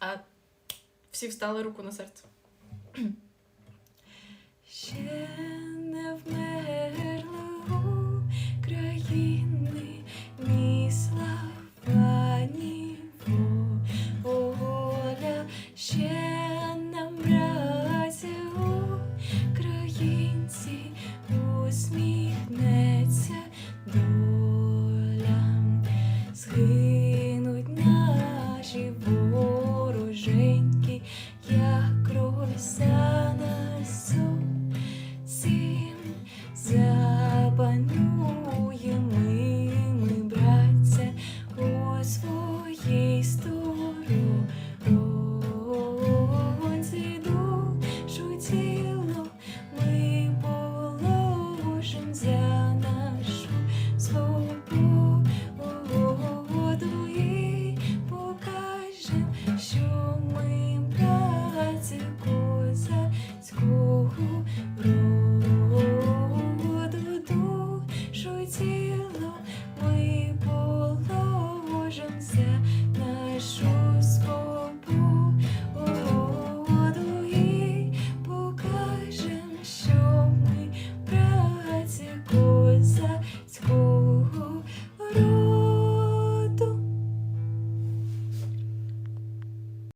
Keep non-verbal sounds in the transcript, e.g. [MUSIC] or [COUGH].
А всі встали руку на серце. [CLEARS THROAT] своїй душу тіло ми положим за нашу свободу і покажем.